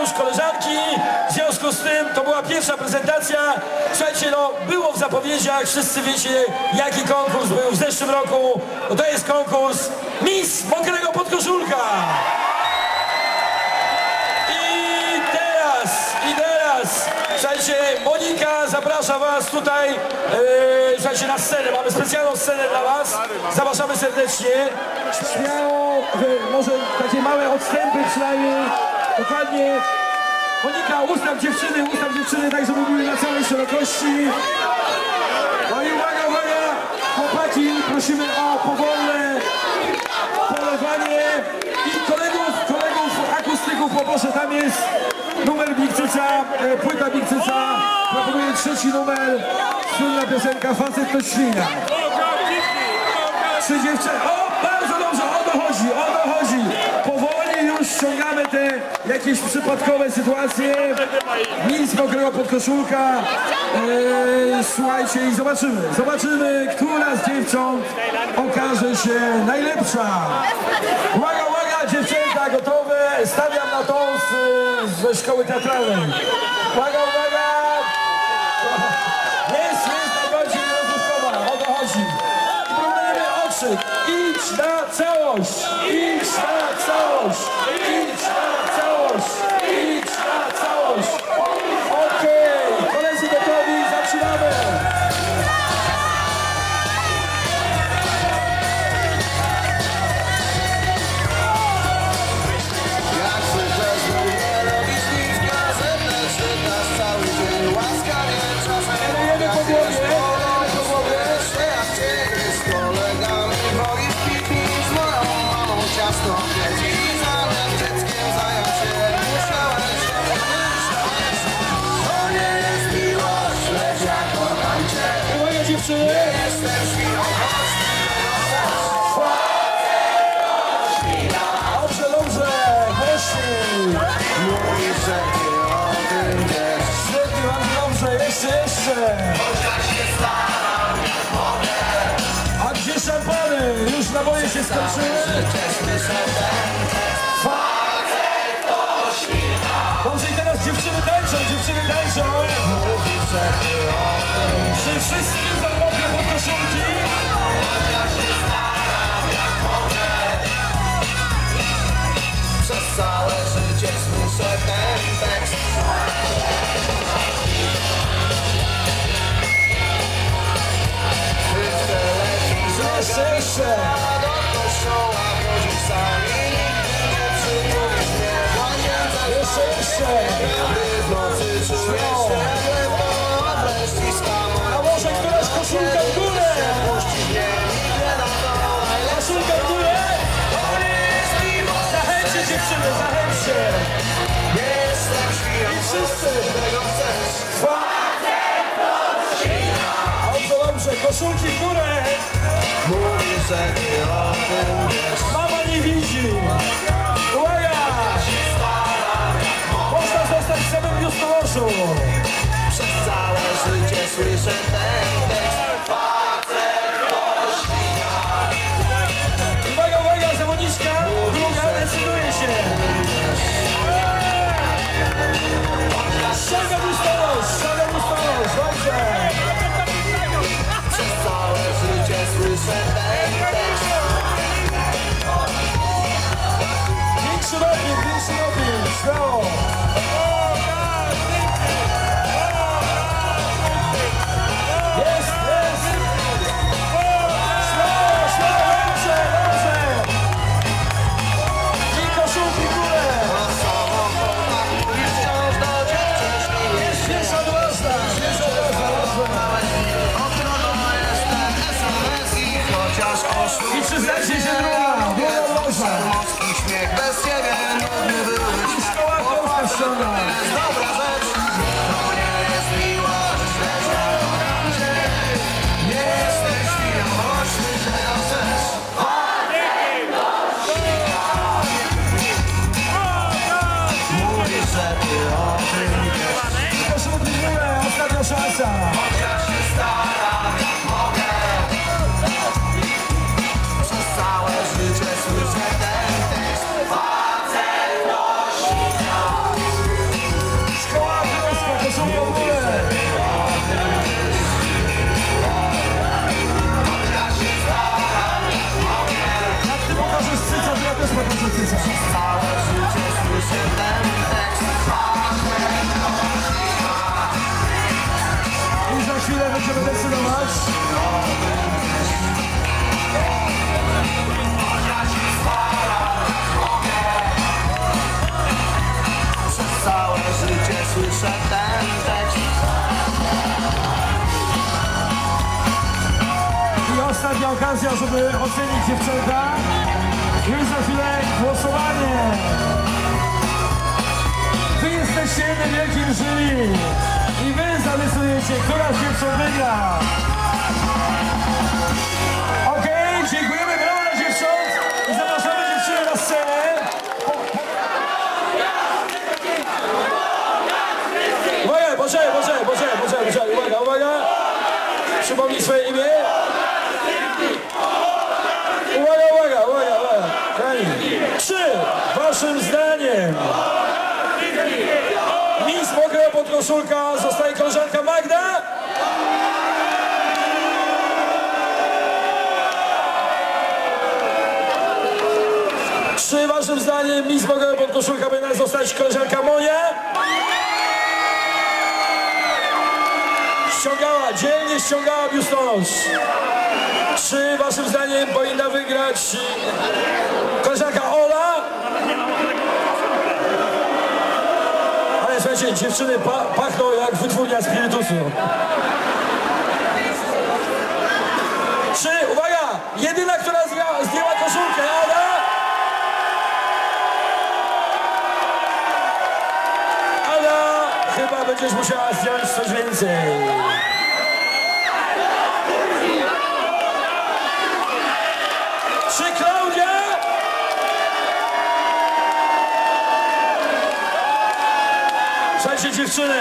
Już koleżanki, w związku z tym to była pierwsza prezentacja. Słuchajcie, no było w zapowiedziach, wszyscy wiecie jaki konkurs był w zeszłym roku. No to jest konkurs Miss Mokrego Podkoszulka. I teraz, i teraz, słuchajcie, Monika zaprasza was tutaj, e, słuchajcie, na scenę. Mamy specjalną scenę dla was. Zapraszamy serdecznie. Śmiało, e, może takie małe odstępy przynajmniej. Dokładnie. Monika, ustaw dziewczyny, ustaw dziewczyny, tak żeby były na całej szerokości. No i uwaga, uwaga, chłopaki, prosimy o powolne polowanie i kolegów, kolegów akustyków poproszę, tam jest numer Bigcyca, e, płyta Bigcyca, proponuję trzeci numer, słynna piosenka Facet to świnia. Trzy dziewczyny, o bardzo dobrze, o to chodzi, o jakieś przypadkowe sytuacje. Nic mokrego podkoszulka. Eee, słuchajcie i zobaczymy, zobaczymy, która z dziewcząt okaże się najlepsza. Uwaga, uwaga, dziewczęta gotowe. Stawiam na tą z, ze szkoły teatralnej. A gdzie szampany? Już naboje się skończyły? Dobrze, i teraz dziewczyny tańczą, dziewczyny tańczą. Czy wszyscy zarobią pod koszulki? Łazience Jeszcze, jeszcze. Gdy w nocy czujesz koszulki w górę. Mówisz, że ty o tym wiesz Mama nie widzi. Uwaga! Można zostać samym biustonoszą. Przez całe życie słyszę ten tekst Жодних немає, остання шанса. Моя ще стара. Ostatnia okazja, żeby ocenić dziewczęta. Już za chwilę głosowanie. Wy jesteście jednym wielkim jury. I wy zadecydujecie, która z dziewcząt wygra. Mokra Podkoszulka zostaje koleżanka Magda? Czy waszym zdaniem Miss Mokra Podkoszulka powinna zostać koleżanka Monia? Ściągała, dzielnie ściągała biustonosz. Czy waszym zdaniem powinna wygrać koleżanka Ola? Dziewczyny pa pachną jak wytwórnia spirytusu. Czy, uwaga, jedyna, która zdjęła, koszulkę, Ola? Ala, chyba będziesz musiała zdjąć coś więcej. Czy Klaudia? Słuchajcie dziewczyny,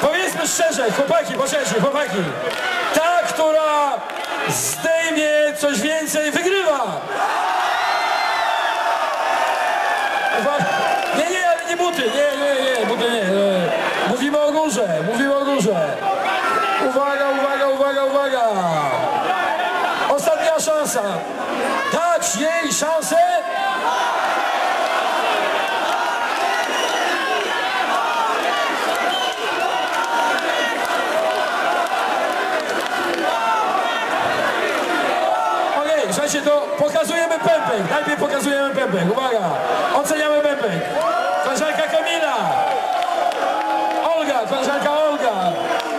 powiedzmy szczerze, chłopaki, poczekajcie, chłopaki. Ta, która zdejmie coś więcej, wygrywa. Nie, nie, ale nie buty, nie, nie, nie, buty nie. nie. Mówimy o górze, mówimy o górze. Uwaga, uwaga, uwaga, uwaga. Ostatnia szansa. Dać jej szansę? Słuchajcie, to pokazujemy pępek. Najpierw pokazujemy pępek. Uwaga, oceniamy pępek. Koleżanka Kamila. Olga, koleżanka Olga.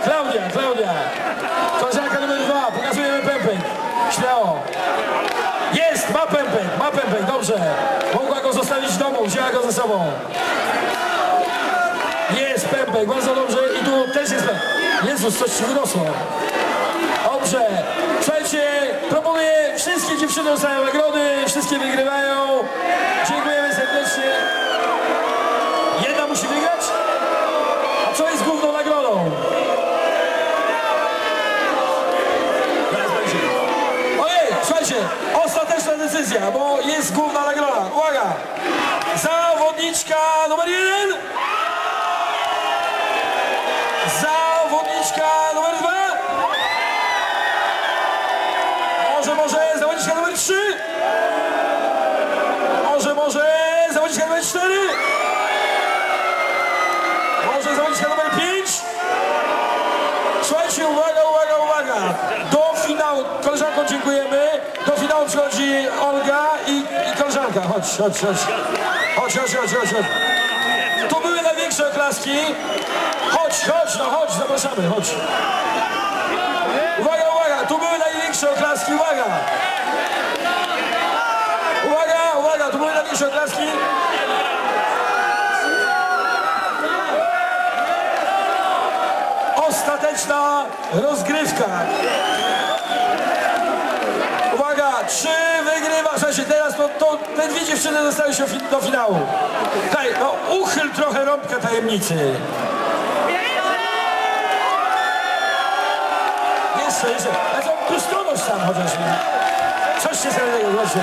Klaudia, Klaudia. Koleżanka numer dwa, pokazujemy pępek. Śmiało. Jest, ma pępek, ma pępek, dobrze. Mogła go zostawić w domu, wzięła go ze sobą. Jest pępek, bardzo dobrze. I tu też jest pępek. Jezus, coś ci wyrosło. Dobrze. Słuchajcie, dziewczyny dostają nagrody, wszystkie wygrywają. Dziękujemy serdecznie. Jedna musi wygrać? A co jest główną nagrodą? Ojej, słuchajcie, ostateczna decyzja, bo jest główna nagroda. Uwaga! Zawodniczka numer jeden. Chodź, chodź, chodź. Chodź, chodź, chodź, chodź. Tu były największe oklaski. Chodź, chodź, no chodź, zapraszamy, chodź. Uwaga, uwaga, tu były największe oklaski, uwaga. Uwaga, uwaga, tu były największe oklaski. Ostateczna rozgrywka. Uwaga, czy Słuchajcie, teraz to, to te dwie dziewczyny dostały się do finału. Daj, no uchyl trochę rąbkę tajemnicy. Jeszcze, jeszcze. A to biustonosz sam chociaż. Coś się sobie właśnie.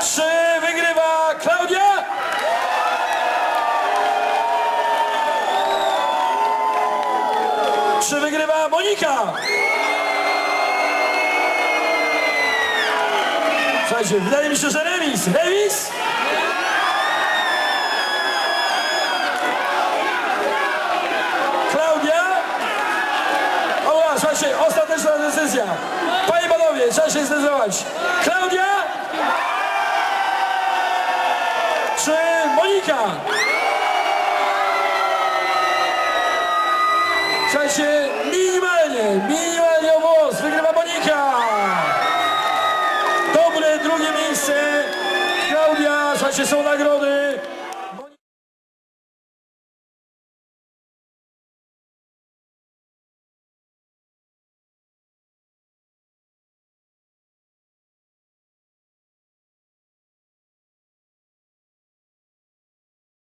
Czy razie. Wydaje mi się, że remis. Remis? Klaudia? Dobra, słuchajcie, ostateczna decyzja. Panie panowie, trzeba się zdecydować. Klaudia? Czy Monika? Drugie miejsce. Klaudia, słuchajcie, są nagrody.